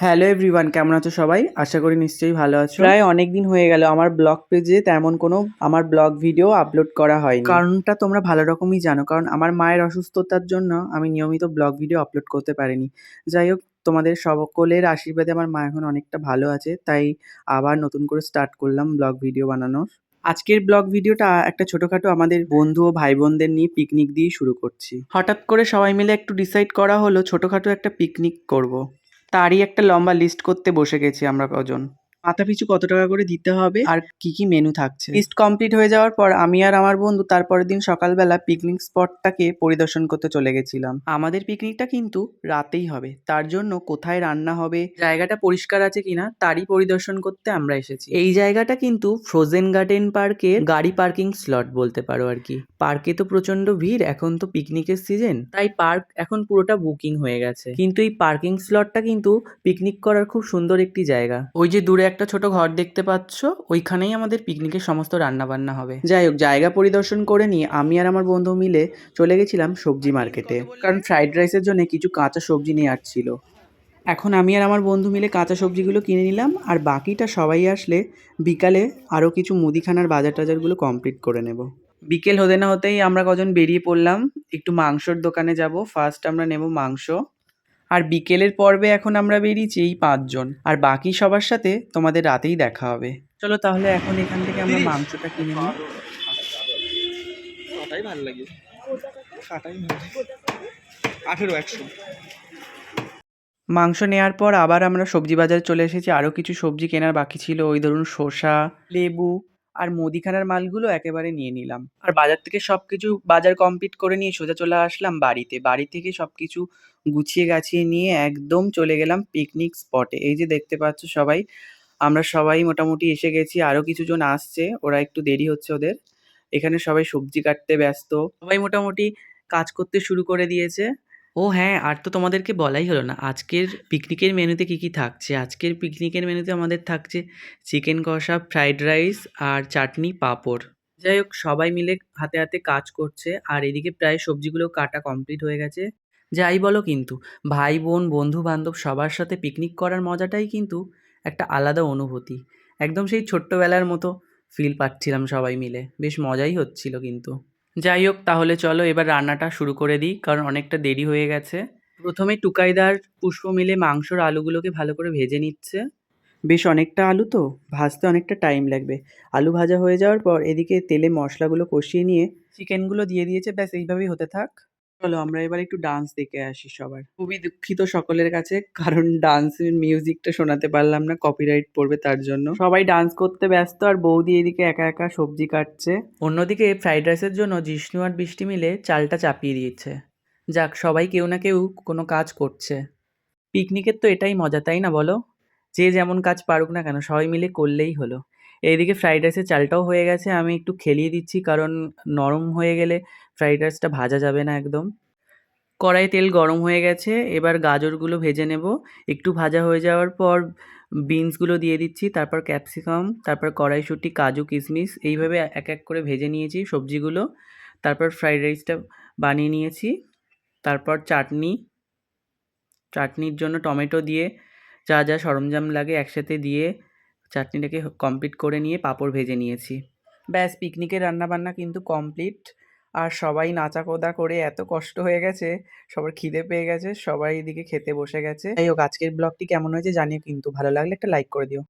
Hello everyone কেমন আছো সবাই? আশা করি নিশ্চয়ই ভালো আছো। প্রায় অনেক দিন হয়ে গেল আমার ব্লগ পেজে তেমন কোনো আমার ব্লগ ভিডিও আপলোড করা হয়নি। কারণটা তোমরা ভালো রকমই জানো কারণ আমার মায়ের অসুস্থতার জন্য আমি নিয়মিত ব্লগ ভিডিও আপলোড করতে পারিনি। যাই হোক তোমাদের সকলের আশীর্বাদে আমার মা এখন অনেকটা ভালো আছে তাই আবার নতুন করে স্টার্ট করলাম ব্লগ ভিডিও বানানোর। আজকের ব্লগ ভিডিওটা একটা ছোটোখাটো আমাদের বন্ধু ও ভাই বোনদের নিয়ে পিকনিক দিয়ে শুরু করছি। হঠাৎ করে সবাই মিলে একটু ডিসাইড করা হলো ছোটোখাটো একটা পিকনিক করব। তারই একটা লম্বা লিস্ট করতে বসে গেছি আমরা কজন। মাথা পিছু কত টাকা করে দিতে হবে আর কি কি মেনু থাকছে? লিস্ট কমপ্লিট হয়ে যাওয়ার পর আমি আর আমার বন্ধু তারপরের দিন সকালবেলা পিকনিক স্পটটাকে পরিদর্শন করতে চলে গেছিলাম। আমাদের পিকনিকটা কিন্তু রাতেই হবে তার জন্য কোথায় রান্না হবে জায়গাটা পরিষ্কার আছে কিনা তারই পরিদর্শন করতে আমরা এসেছি। এই জায়গাটা কিন্তু ফ্রোজেন গার্ডেন পার্কের গাড়ি পার্কিং স্লট বলতে পারো আর কি। পার্কে তো প্রচণ্ড ভিড় এখন তো পিকনিকের সিজন তাই পার্ক এখন পুরোটা বুকিং হয়ে গেছে। কিন্তু এই পার্কিং স্লটটা কিন্তু পিকনিক করার খুব সুন্দর একটি জায়গা। ওই যে দূরে একটা ছোট ঘর দেখতে পাচ্ছ, ওইখানেই আমাদের পিকনিকের সমস্ত রান্না বান্না হবে। যাই হোক, জায়গা পরিদর্শন করে নিয়ে আমি আর আমার বন্ধু মিলে চলে গেছিলাম সবজি মার্কেটে কারণ ফ্রাইড রাইসের জন্য কিছু কাঁচা সবজি নিয়ে আসছিল এখন আমি আর আমার বন্ধু মিলে কাঁচা সবজিগুলো কিনে নিলাম, আর বাকিটা সবাই আসলে বিকালে আরও কিছু মুদিখানার বাজার টাজারগুলো কমপ্লিট করে নেব। বিকেল হতে না হতেই আমরা কজন বেরিয়ে পড়লাম, একটু মাংসর দোকানে যাব। ফার্স্ট আমরা নেব মাংস। আর বিকেলের পর্বে এখন আমরা বেরিয়েছি এই পাঁচজন। আর বাকি সবার সাথে তোমাদের রাতেই দেখা হবে। চলো তাহলে এখন এখান থেকে আমরা মাংসটা কিনে নিই। কাটাই ভালো লাগে? কাটাই আঠেরো একশো। মাংস নেওয়ার পর আবার আমরা সবজি বাজারে চলে এসেছি। আরও কিছু সবজি কেনার বাকি ছিল। ওই ধরুন শসা লেবু আর মুদিখানার মালগুলো একেবারে নিয়ে নিলাম। আর বাজার থেকে সব কিছু বাজার কমপ্লিট করে নিয়ে সোজা চলে আসলাম বাড়িতে। বাড়ি থেকে সব কিছু গুছিয়ে গাছিয়ে নিয়ে একদম চলে গেলাম পিকনিক স্পটে এই যে দেখতে পাচ্ছ সবাই, আমরা সবাই মোটামুটি এসে গেছি আরও কিছুজন আসছে, ওরা একটু দেরি হচ্ছে ওদের। এখানে সবাই সবজি কাটতে ব্যস্ত। সবাই মোটামুটি কাজ করতে শুরু করে দিয়েছে। ও হ্যাঁ আর তো তোমাদেরকে বলাই হলো না। আজকের পিকনিকের মেনুতে কি কি থাকছে? আজকের পিকনিকের মেনুতে আমাদের থাকছে চিকেন কষা ফ্রাইড রাইস আর চাটনি পাঁপড়। যাই হোক, সবাই মিলে হাতে হাতে কাজ করছে, আর এদিকে প্রায় সবজিগুলো কাটা কমপ্লিট হয়ে গেছে। যাই বলো কিন্তু, ভাই, বোন বন্ধু বান্ধব সবার সাথে পিকনিক করার মজাটাই কিন্তু একটা আলাদা অনুভূতি। একদম সেই ছোট্টবেলার মতো ফিল পাচ্ছিলাম সবাই মিলে। বেশ মজাই হচ্ছিল কিন্তু। যাই হোক, তাহলে চলো এবার রান্নাটা শুরু করে দিই, কারণ অনেকটা দেরি হয়ে গেছে। প্রথমে টুকাইদার পুষ্প মিলে মাংসর আলুগুলোকে ভালো করে ভেজে নিচ্ছে। বেশ অনেকটা আলু তো, ভাজতে অনেকটা টাইম লাগবে। আলু ভাজা হয়ে যাওয়ার পর এদিকে তেলে মশলাগুলো কষিয়ে নিয়ে চিকেনগুলো দিয়ে দিয়েছে, ব্যাস এইভাবেই হতে থাক। চলো, আমরা এবার একটু ডান্স দেখে আসি সবার। খুবই দুঃখিত সকলের কাছে, কারণ ডান্সের মিউজিকটা শোনাতে পারলাম না কপিরাইট পড়বে তার জন্য। সবাই ডান্স করতে ব্যস্ত, আর বৌদি এদিকে একা একা সবজি কাটছে। অন্যদিকে ফ্রাইড রাইসের জন্য জিষ্ণু আর বৃষ্টি মিলে চালটা চাপিয়ে দিয়েছে। যাক, সবাই কেউ না কেউ কোনো কাজ করছে। পিকনিকের তো এটাই মজা, তাই না বলো? যে যেমন কাজ পারুক না কেন, সবাই মিলে করলেই হলো। এইদিকে ফ্রাইড রাইসের চালটাও হয়ে গেছে, আমি একটু খেলিয়ে দিচ্ছি কারণ নরম হয়ে গেলে ফ্রাইড রাইসটা ভাজা যাবে না একদম। কড়াই তেল গরম হয়ে গেছে, এবার গাজরগুলো ভেজে নেব। একটু ভাজা হয়ে যাওয়ার পর বিনসগুলো দিয়ে দিচ্ছি, তারপর ক্যাপসিকাম, তারপর কড়াইশুঁটি, কাজু, কিশমিশ, এইভাবে এক এক করে ভেজে নিয়েছি সবজিগুলো। তারপর ফ্রাইড রাইসটা বানিয়ে নিয়েছি, তারপর চাটনি। চাটনির জন্য টমেটো দিয়ে যা যা সরঞ্জাম লাগে একসাথে দিয়ে চাটনিটাকে কমপ্লিট করে নিয়ে পাঁপড় ভেজে নিয়েছি। ব্যাস পিকনিকের রান্নাবান্না কিন্তু কমপ্লিট আর সবাই নাচা কোদা করে এত কষ্ট হয়ে গেছে, সবার খিদে পেয়ে গেছে, সবাই এদিকে খেতে বসে গেছে। যাই হোক, আজকের ব্লগটি কেমন হয়েছে জানিও কিন্তু, ভালো লাগলে একটা লাইক করে দিও।